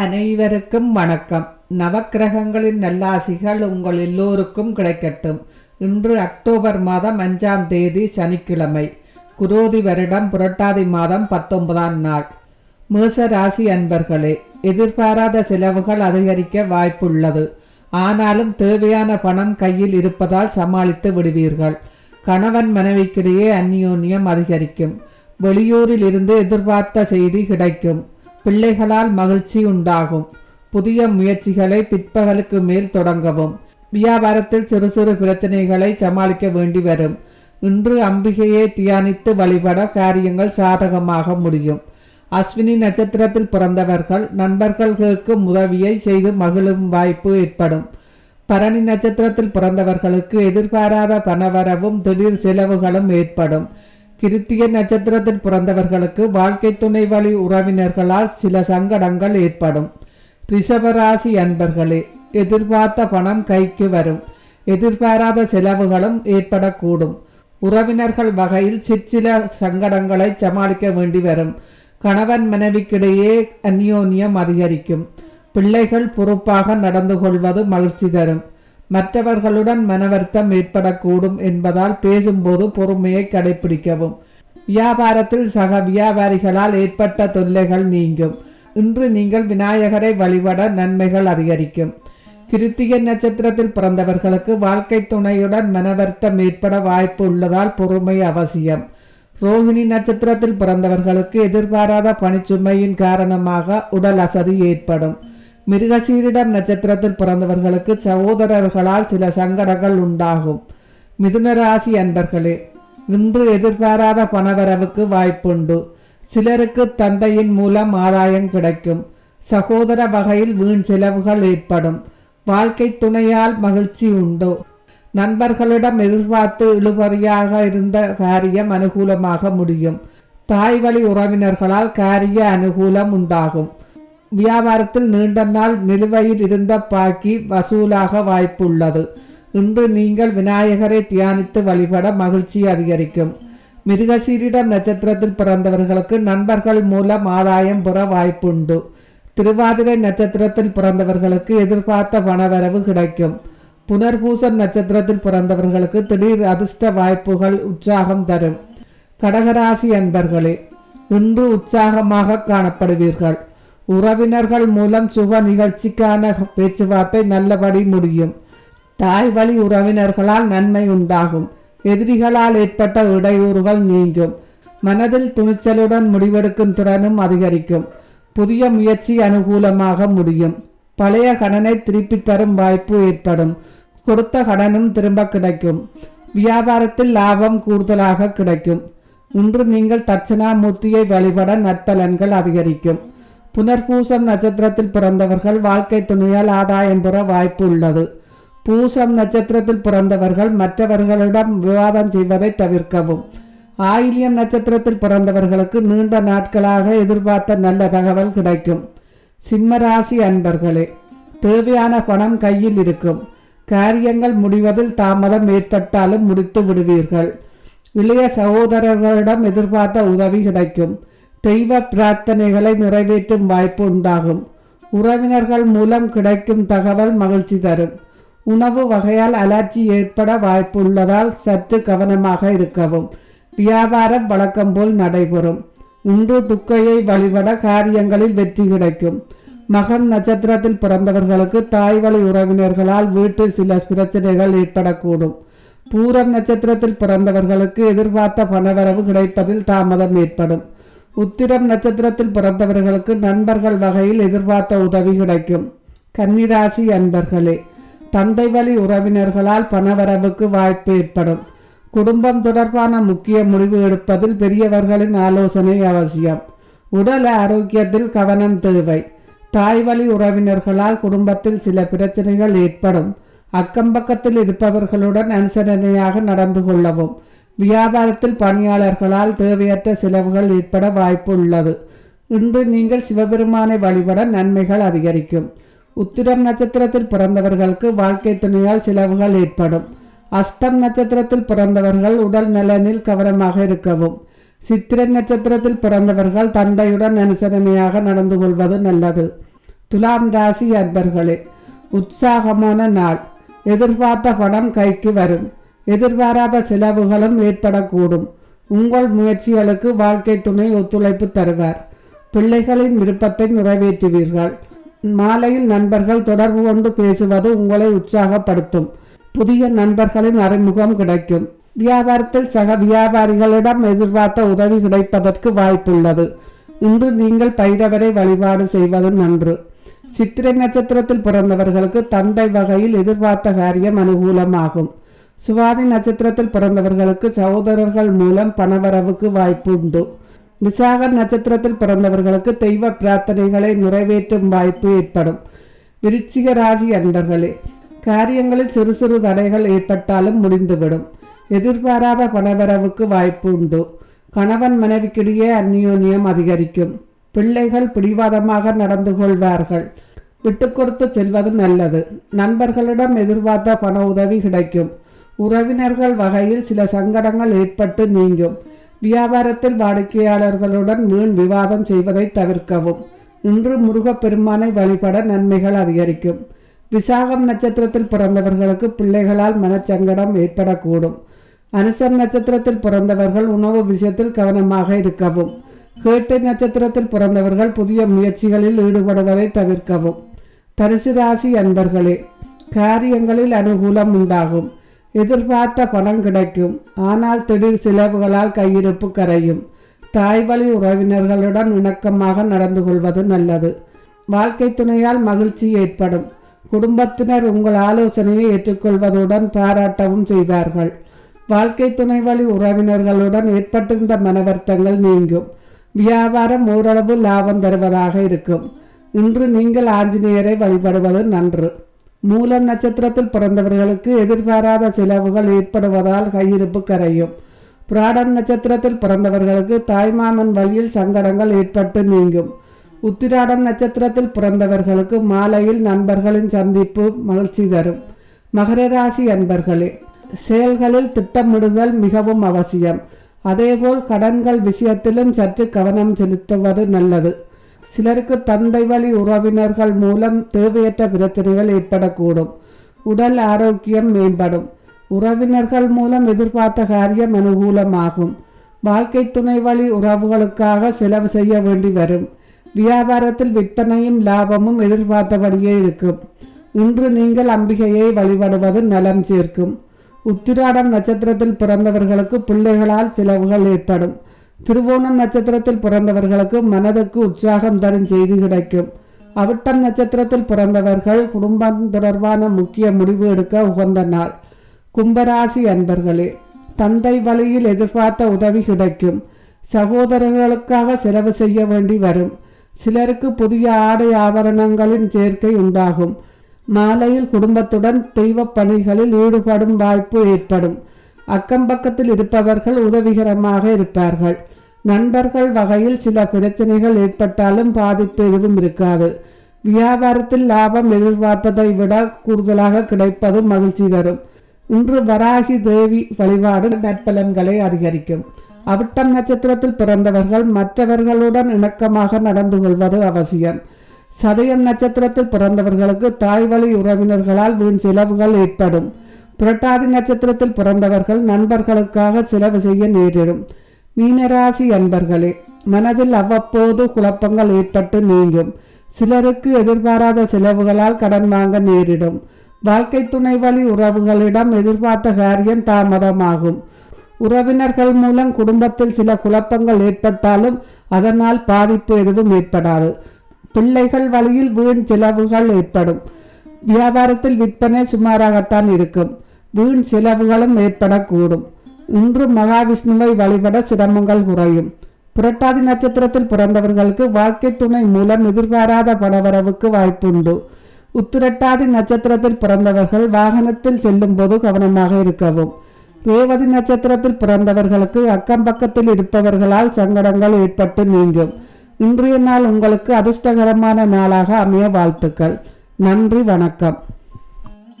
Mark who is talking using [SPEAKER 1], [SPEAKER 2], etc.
[SPEAKER 1] அனைவருக்கும் வணக்கம். நவக்கிரகங்களின் நல்லாசிகள் உங்கள் எல்லோருக்கும் கிடைக்கட்டும். இன்று அக்டோபர் மாதம் அஞ்சாம் தேதி சனிக்கிழமை. குரோதி வருடம் புரட்டாதி மாதம் பத்தொன்பதாம் நாள். மேச ராசி அன்பர்களே எதிர்பாராத செலவுகள் அதிகரிக்க வாய்ப்புள்ளது. ஆனாலும் தேவையான பணம் கையில் இருப்பதால் சமாளித்து விடுவீர்கள். கணவன் மனைவிக்கிடையே அந்யோன்யம் அதிகரிக்கும். வெளியூரில் இருந்து எதிர்பார்த்த செய்தி கிடைக்கும். பிள்ளைகளால் மகிழ்ச்சி உண்டாகும். புதிய முயற்சிகளை பிற்பகலுக்கு மேல் தொடங்கவும். வியாபாரத்தில் சிறு சிறு பிரச்சனைகளை சமாளிக்க வேண்டி வரும். இன்று அம்பிகையை தியானித்து வழிபட காரியங்கள் சாதகமாக முடியும். அஸ்வினி நட்சத்திரத்தில் பிறந்தவர்கள் நண்பர்கள் கேட்கும் உதவியை செய்து மகிழும் வாய்ப்பு ஏற்படும். பரணி நட்சத்திரத்தில் பிறந்தவர்களுக்கு எதிர்பாராத பணவரவும் திடீர் செலவுகளும் ஏற்படும். கிருத்திய நட்சத்திரத்தில் பிறந்தவர்களுக்கு வாழ்க்கை துணை வழி உறவினர்களால் சில சங்கடங்கள் ஏற்படும். ரிஷபராசி அன்பர்களே எதிர்பார்த்த பணம் கைக்கு வரும். எதிர்பாராத செலவுகளும் ஏற்படக்கூடும். உறவினர்கள் வகையில் சிற்சில சங்கடங்களை சமாளிக்க வேண்டி வரும். கணவன் மனைவிக்கிடையே அந்யோன்யம் அதிகரிக்கும். பிள்ளைகள் பொறுப்பாக நடந்து கொள்வது மகிழ்ச்சி தரும். மற்றவர்களுடன் மனவருத்தம் ஏற்படக்கூடும் என்பதால் பேசும்போது பொறுமையை கடைபிடிக்கவும் வியாபாரத்தில் சக வியாபாரிகளால் ஏற்பட்ட தொல்லைகள் நீங்கும். இன்று நீங்கள் விநாயகரை வழிபட நன்மைகள் அதிகரிக்கும். கிருத்திகை நட்சத்திரத்தில் பிறந்தவர்களுக்கு வாழ்க்கை துணையுடன் மனவருத்தம் ஏற்பட வாய்ப்பு உள்ளதால் பொறுமை அவசியம். ரோகிணி நட்சத்திரத்தில் பிறந்தவர்களுக்கு எதிர்பாராத பணிச்சுமையின் காரணமாக உடல் அசதி ஏற்படும். மிருகசீரிடம் நட்சத்திரத்தில் பிறந்தவர்களுக்கு சகோதரர்களால் சில சங்கடங்கள் உண்டாகும். மிதுன ராசி அன்பர்களே இன்று எதிர்பாராத பணவரவுக்கு வாய்ப்புண்டு. சிலருக்கு தந்தையின் மூலம் ஆதாயம் கிடைக்கும். சகோதர வகையில் வீண் செலவுகள் ஏற்படும். வாழ்க்கை துணையால் மகிழ்ச்சி உண்டு. நண்பர்களிடம் எதிர்பார்த்து இழுபறியாக இருந்த காரியம் அனுகூலமாக முடியும். தாய் வழி உறவினர்களால் காரிய அனுகூலம் உண்டாகும். வியாபாரத்தில் நீண்ட நாள் நிலுவையில் இருந்த பாக்கி வசூலாக வாய்ப்புள்ளது. இன்று நீங்கள் விநாயகரை தியானித்து வழிபட மகிழ்ச்சி அதிகரிக்கும். மிருகசீரிடம் நட்சத்திரத்தில் பிறந்தவர்களுக்கு நண்பர்கள் மூலம் ஆதாயம் பெற வாய்ப்புண்டு. திருவாதிரை நட்சத்திரத்தில் பிறந்தவர்களுக்கு எதிர்பார்த்த பணவரவு கிடைக்கும். புனர்பூசம் நட்சத்திரத்தில் பிறந்தவர்களுக்கு திடீர் அதிர்ஷ்ட வாய்ப்புகள் உற்சாகம் தரும். கடகராசி அன்பர்களே இன்று உற்சாகமாக காணப்படுவீர்கள். உறவினர்கள் மூலம் சுப நிகழ்ச்சிக்கான பேச்சுவார்த்தை நல்லபடி முடியும். தாய் வழி உறவினர்களால் நன்மை உண்டாகும். எதிரிகளால் ஏற்பட்ட இடையூறுகள் நீங்கும். மனதில் துணிச்சலுடன் முடிவெடுக்கும் திறனும் அதிகரிக்கும். புதிய முயற்சி அனுகூலமாக முடியும். பழைய கடனை திருப்பி தரும் வாய்ப்பு ஏற்படும். கொடுத்த கடனும் திரும்ப கிடைக்கும். வியாபாரத்தில் லாபம் கூடுதலாக கிடைக்கும். இன்று நீங்கள் தட்சணாமூர்த்தியை வழிபட நற்பலன்கள் அதிகரிக்கும். புனர்பூசம் நட்சத்திரத்தில் பிறந்தவர்கள் வாழ்க்கை துணையால் ஆதாயம் பெற வாய்ப்பு உள்ளது. பூசம் நட்சத்திரத்தில் பிறந்தவர்கள் மற்றவர்களிடம் விவாதம் செய்வதை தவிர்க்கவும். ஆயிலியம் நட்சத்திரத்தில் பிறந்தவர்களுக்கு நீண்ட நாட்களாக எதிர்பார்த்த நல்ல தகவல் கிடைக்கும். சிம்மராசி அன்பர்களே தேவையான பணம் கையில் இருக்கும். காரியங்கள் முடிவதில் தாமதம் ஏற்பட்டாலும் முடித்து விடுவீர்கள். இளைய சகோதரர்களிடம் எதிர்பார்த்த உதவி கிடைக்கும். தெய்வ பிரார்த்தனைகளை நிறைவேற்றும் வாய்ப்பு உண்டாகும். உறவினர்கள் மூலம் கிடைக்கும் தகவல் மகிழ்ச்சி தரும். உணவு வகையால் அலர்ஜி ஏற்பட வாய்ப்பு உள்ளதால் சற்று கவனமாக இருக்கவும். வியாபாரம் வழக்கம் போல் நடைபெறும். இன்று துக்கையை வழிபட காரியங்களில் வெற்றி கிடைக்கும். மகம் நட்சத்திரத்தில் பிறந்தவர்களுக்கு தாய் வழி உறவினர்களால் வீட்டில் சில பிரச்சனைகள் ஏற்படக்கூடும். பூரம் நட்சத்திரத்தில் பிறந்தவர்களுக்கு எதிர்பார்த்த பணவரவு கிடைப்பதில் தாமதம் ஏற்படும். உத்திரம் நட்சத்திரத்தில் பிறந்தவர்களுக்கு நண்பர்கள் வகையில் எதிர்பார்த்த உதவி கிடைக்கும். கன்னிராசி அன்பர்களே தந்தை வழி உறவினர்களால் பணவரவுக்கு வாய்ப்பு ஏற்படும். குடும்பம் தொடர்பான முக்கிய முடிவு எடுப்பதில் பெரியவர்களின் ஆலோசனை அவசியம். உடல் ஆரோக்கியத்தில் கவனம் தேவை. தாய் வழி உறவினர்களால் குடும்பத்தில் சில பிரச்சனைகள் ஏற்படும். அக்கம்பக்கத்தில் இருப்பவர்களுடன் அனுசரணையாக நடந்து கொள்ளவும். வியாபாரத்தில் பணியாளர்களால் தேவையற்ற செலவுகள் ஏற்பட வாய்ப்பு உள்ளது இன்று நீங்கள் சிவபெருமானை வழிபட நன்மைகள் அதிகரிக்கும். உத்திரம் நட்சத்திரத்தில் பிறந்தவர்களுக்கு வாழ்க்கை துணையால் செலவுகள் ஏற்படும். அஸ்தம் நட்சத்திரத்தில் பிறந்தவர்கள் உடல் நலனில் கவனமாக இருக்கவும். சித்திரை நட்சத்திரத்தில் பிறந்தவர்கள் தந்தையுடன் அனுசரணையாக நடந்து கொள்வது நல்லது. துலாம் ராசி அன்பர்களே உற்சாகமான நாள். எதிர்பார்த்த பணம் கைக்கு வரும். எதிர்பாராத செலவுகளும் ஏற்படக்கூடும். உங்கள் முயற்சிகளுக்கு வாழ்க்கை துணை ஒத்துழைப்பு தருவார். பிள்ளைகளின் விருப்பத்தை நிறைவேற்றுவீர்கள். மாலையில் நண்பர்கள் தொடர்பு கொண்டு பேசுவது உங்களை உற்சாகப்படுத்தும். புதிய நண்பர்களின் அறிமுகம் கிடைக்கும். வியாபாரத்தில் சக வியாபாரிகளிடம் எதிர்பார்த்த உதவி கிடைப்பதற்கு வாய்ப்புள்ளது. இன்று நீங்கள் பைரவரை வழிபாடு செய்வது நன்று. சித்திரை நட்சத்திரத்தில் பிறந்தவர்களுக்கு தந்தை வகையில் எதிர்பார்த்த காரியம் அனுகூலமாகும். சுவாதி நட்சத்திரத்தில் பிறந்தவர்களுக்கு சகோதரர்கள் மூலம் பணவரவுக்கு வாய்ப்பு உண்டு விசாக நட்சத்திரத்தில் பிறந்தவர்களுக்கு தெய்வ பிரார்த்தனைகளை நிறைவேற்றும் வாய்ப்பு ஏற்படும். விருச்சிக ராசி அன்பர்களே காரியங்களில் சிறு சிறு தடைகள் ஏற்பட்டாலும் முடிந்துவிடும். எதிர்பாராத பணவரவுக்கு வாய்ப்பு உண்டு கணவன் மனைவிக்கிடையே அந்யோன்யம் அதிகரிக்கும். பிள்ளைகள் பிடிவாதமாக நடந்து கொள்வார்கள். விட்டு கொடுத்து செல்வது நல்லது. நண்பர்களிடம் எதிர்பார்த்த பண உதவி கிடைக்கும். உறவினர்கள் வகையில் சில சங்கடங்கள் ஏற்பட்டு நீங்கும். வியாபாரத்தில் வாடிக்கையாளர்களுடன் வீண் விவாதம் செய்வதை தவிர்க்கவும். இன்று முருகப்பெருமானை வழிபட நன்மைகள் அதிகரிக்கும். விசாகம் நட்சத்திரத்தில் பிறந்தவர்களுக்கு பிள்ளைகளால் மனச்சங்கடம் ஏற்படக்கூடும். அனுசம் நட்சத்திரத்தில் பிறந்தவர்கள் உணவு விஷயத்தில் கவனமாக இருக்கவும். கேட்டை நட்சத்திரத்தில் பிறந்தவர்கள் புதிய முயற்சிகளில் ஈடுபடுவதை தவிர்க்கவும். தரிசு ராசி அன்பர்களே காரியங்களில் அனுகூலம் உண்டாகும். எதிர்பார்த்த பணம் கிடைக்கும். ஆனால் திடீர் செலவுகளால் கையிருப்பு கரையும். தாய் வழி உறவினர்களுடன் இணக்கமாக நடந்து கொள்வது நல்லது. வாழ்க்கை துணையால் மகிழ்ச்சி ஏற்படும். குடும்பத்தினர் உங்கள் ஆலோசனையை ஏற்றுக்கொள்வதுடன் பாராட்டவும் செய்வார்கள். வாழ்க்கை துணை வழி உறவினர்களுடன் ஏற்பட்டிருந்த மனவர்த்தங்கள் நீங்கும். வியாபாரம் ஓரளவு லாபம் தருவதாக இருக்கும். இன்று நீங்கள் ஆஞ்சநேயரை வழிபடுவது நன்று. மூல நட்சத்திரத்தில் பிறந்தவர்களுக்கு எதிர்பாராத செலவுகள் ஏற்படுவதால் கையிருப்பு கரையும். புராடம் நட்சத்திரத்தில் பிறந்தவர்களுக்கு தாய்மாமன் வழியில் சங்கடங்கள் ஏற்பட்டு நீங்கும். உத்திராடம் நட்சத்திரத்தில் பிறந்தவர்களுக்கு மாலையில் நண்பர்களின் சந்திப்பு மகிழ்ச்சி தரும். மகர ராசி அன்பர்களே செயல்களில் திட்டமிடுதல் மிகவும் அவசியம். அதேபோல் கடன்கள் விஷயத்திலும் சற்று கவனம் செலுத்துவது நல்லது. சிலருக்கு தந்தை வழி உறவினர்கள் மூலம் தேவையற்ற பிரச்சனைகள் ஏற்படக்கூடும். உடல் ஆரோக்கியம் மேம்படும். உறவினர்கள் மூலம் எதிர்பார்த்த காரியம் அனுகூலமாகும். வாழ்க்கை துணை வழி உறவுகளுக்காக செலவு செய்ய வேண்டி வரும். வியாபாரத்தில் விற்பனையும் லாபமும் எதிர்பார்த்தபடியே இருக்கும். இன்று நீங்கள் அம்பிகையை வழிபடுவது நலம் சேர்க்கும். உத்திராடம் நட்சத்திரத்தில் பிறந்தவர்களுக்கு பிள்ளைகளால் செலவுகள் ஏற்படும். திருவோணம் நட்சத்திரத்தில் பிறந்தவர்களுக்கு மனதுக்கு உற்சாகம் தரும் செய்தி கிடைக்கும். அவிட்டம் நட்சத்திரத்தில் பிறந்தவர்கள் குடும்பம் தொடர்பான முக்கிய முடிவு எடுக்க உகந்த நாள். கும்பராசி அன்பர்களே தந்தை வழியில் எதிர்பார்த்த உதவி கிடைக்கும். சகோதரர்களுக்காக செலவு செய்ய வேண்டி வரும். சிலருக்கு புதிய ஆடை ஆபரணங்களின் சேர்க்கை உண்டாகும். மாலையில் குடும்பத்துடன் தெய்வ பணிகளில் ஈடுபடும் வாய்ப்பு ஏற்படும். அக்கம் பக்கத்தில் இருப்பவர்கள் உதவிகரமாக இருப்பார்கள். நண்பர்கள் வகையில் சில பிரச்சனைகள் ஏற்பட்டாலும் பாதிப்பு எதுவும் இருக்காது. வியாபாரத்தில் லாபம் எதிர்பார்த்ததை விட கூடுதலாக கிடைப்பது மகிழ்ச்சி தரும். இன்று வராகி தேவி வழிபாடு நற்பலன்களை அதிகரிக்கும். அவிட்டம் நட்சத்திரத்தில் பிறந்தவர்கள் மற்றவர்களுடன் இணக்கமாக நடந்து கொள்வது அவசியம். சதயம் நட்சத்திரத்தில் பிறந்தவர்களுக்கு தாய்வழி உறவினர்களால் வீண் செலவுகள் ஏற்படும். புரட்டாதி நட்சத்திரத்தில் பிறந்தவர்கள் நண்பர்களுக்காக செலவு செய்ய நேரிடும். மீனராசி அன்பர்களே மனதில் அவ்வப்போது குழப்பங்கள் ஏற்பட்டு நீங்கும். சிலருக்கு எதிர்பாராத செலவுகளால் கடன் வாங்க நேரிடும். வாழ்க்கை துணை வழி உறவுகளிடம் எதிர்பார்த்த காரியம் தாமதமாகும். உறவினர்கள் மூலம் குடும்பத்தில் சில குழப்பங்கள் ஏற்பட்டாலும் அதனால் பாதிப்பு எதுவும் ஏற்படாது. பிள்ளைகள் வழியில் வீண் செலவுகள் ஏற்படும். வியாபாரத்தில் விற்பனை சுமாராகத்தான் இருக்கும். வீண் செலவுகளும் ஏற்படக்கூடும். இன்று மகாவிஷ்ணுவை வழிபட சிரமங்கள் குறையும். புரட்டாதி நட்சத்திரத்தில் பிறந்தவர்களுக்கு வாழ்க்கை துணை மூலம் எதிர்பாராத பணவரவுக்கு வாய்ப்புண்டு. உத்திரட்டாதி நட்சத்திரத்தில் பிறந்தவர்கள் வாகனத்தில் செல்லும் போது கவனமாக இருக்கவும். ரேவதி நட்சத்திரத்தில் பிறந்தவர்களுக்கு அக்கம் பக்கத்தில் இருப்பவர்களால் சங்கடங்கள் ஏற்பட்டு நீங்கும். இன்றைய நாள் உங்களுக்கு அதிர்ஷ்டகரமான நாளாக அமைய வாழ்த்துக்கள். நன்றி வணக்கம்.